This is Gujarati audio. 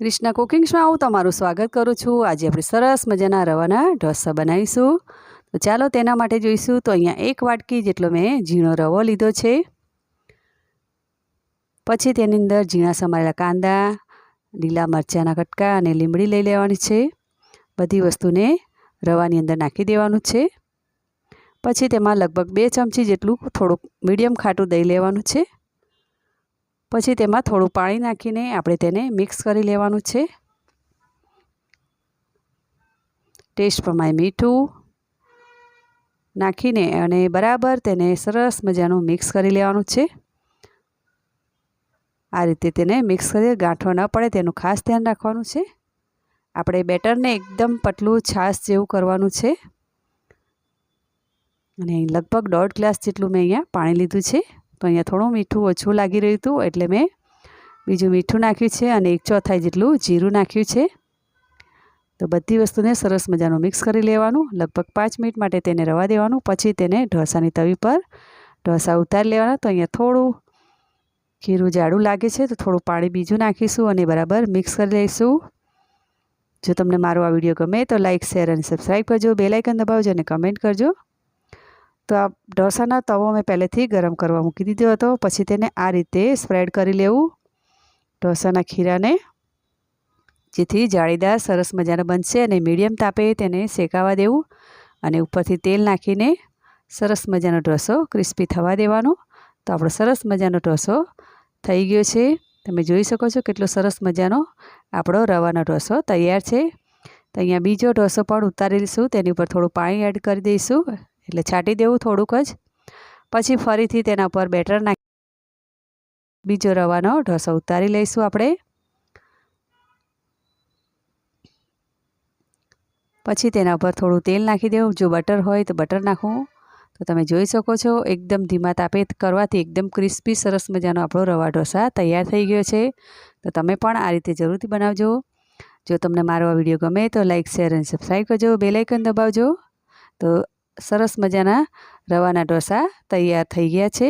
કૃષ્ણા કુકિંગ્સમાં હું તમારું સ્વાગત કરું છું. આજે આપણે સરસ મજાના રવાના ઢોસા બનાવીશું. તો ચાલો તેના માટે જોઈશું. તો અહીંયા એક વાટકી જેટલો મેં ઝીણો રવો લીધો છે. પછી તેની અંદર ઝીણા સમારેલા કાંદા, લીલા મરચાંના કટકા અને લીમડી લઈ લેવાની છે. બધી વસ્તુને રવાની અંદર નાખી દેવાનું છે. પછી તેમાં લગભગ બે ચમચી જેટલું થોડુંક મીડિયમ ખાટું દહીં લેવાનું છે. પછી તેમાં થોડું પાણી નાખીને આપણે તેને મિક્સ કરી લેવાનું છે. ટેસ્ટ પ્રમાણે મીઠું નાખીને અને બરાબર તેને સરસ મજાનું મિક્સ કરી લેવાનું છે. આ રીતે તેને મિક્સ કરી ગાંઠો ન પડે તેનું ખાસ ધ્યાન રાખવાનું છે. આપણે બેટરને એકદમ પતલું છાશ જેવું કરવાનું છે. અને લગભગ દોઢ ગ્લાસ જેટલું મેં અહીંયા પાણી લીધું છે. તો અહીંયા થોડું મીઠું ઓછું લાગી રહ્યું હતું, એટલે મેં બીજું મીઠું નાખ્યું છે અને એક ચોથાઈ જેટલું જીરું નાખ્યું છે. તો બધી વસ્તુને સરસ મજાનું મિક્સ કરી લેવાનું, લગભગ પાંચ મિનિટ માટે તેને રવા દેવાનું, પછી તેને ઢોસાની તવી પર ઢોસા ઉતારી લેવાના. તો અહીંયા થોડું ખીરું જાડું લાગે છે, તો થોડું પાણી બીજું નાખીશું અને બરાબર મિક્સ કરી લઈશું. જો તમને મારો આ વીડિયો ગમે તો લાઇક શેર અને સબસ્ક્રાઈબ કરજો બેલાઇકન દબાવજો અને કમેન્ટ કરજો. તો આ ઢોસાનો તવો મેં પહેલેથી ગરમ કરવા મૂકી દીધો હતો. પછી તેને આ રીતે સ્પ્રેડ કરી લેવું. ઢોસાના ખીરાને જેથી જાળીદાર, સરસ મજાનો બનશે અને મીડિયમ તાપે તેને શેકાવા દેવું અને ઉપરથી તેલ નાખીને સરસ મજાનો ઢોસો ક્રિસ્પી થવા દેવાનો. તો આપણો સરસ મજાનો ઢોસો થઈ ગયો છે. તમે જોઈ શકો છો કેટલો સરસ મજાનો આપણો રવાનો ઢોસો તૈયાર છે. તો અહીંયા બીજો ઢોસો પણ ઉતારી લઈશું. તેની ઉપર થોડું પાણી એડ કરી દઈશું. એટલે છાંટી દેવું થોડુંક જ. પછી ફરીથી તેના ઉપર બેટર નાખી બીજો રવાનો ઢોસો ઉતારી લઈશું આપણે. પછી તેના પર થોડું તેલ નાખી દેવું. જો બટર હોય તો બટર નાખવું. તો તમે જોઈ શકો છો, એકદમ ધીમા તાપે કરવાથી એકદમ ક્રિસ્પી, સરસ મજાનો આપણો રવા ઢોસા તૈયાર થઈ ગયો છે. તો તમે પણ આ રીતે જરૂરથી બનાવજો. જો તમને મારો આ વીડિયો ગમે તો લાઇક શેર અને સબસ્ક્રાઈબ કરજો. બેલાઇકન દબાવજો. તો સરસ મજાના રવાના ઢોસા તૈયાર થઈ ગયા છે.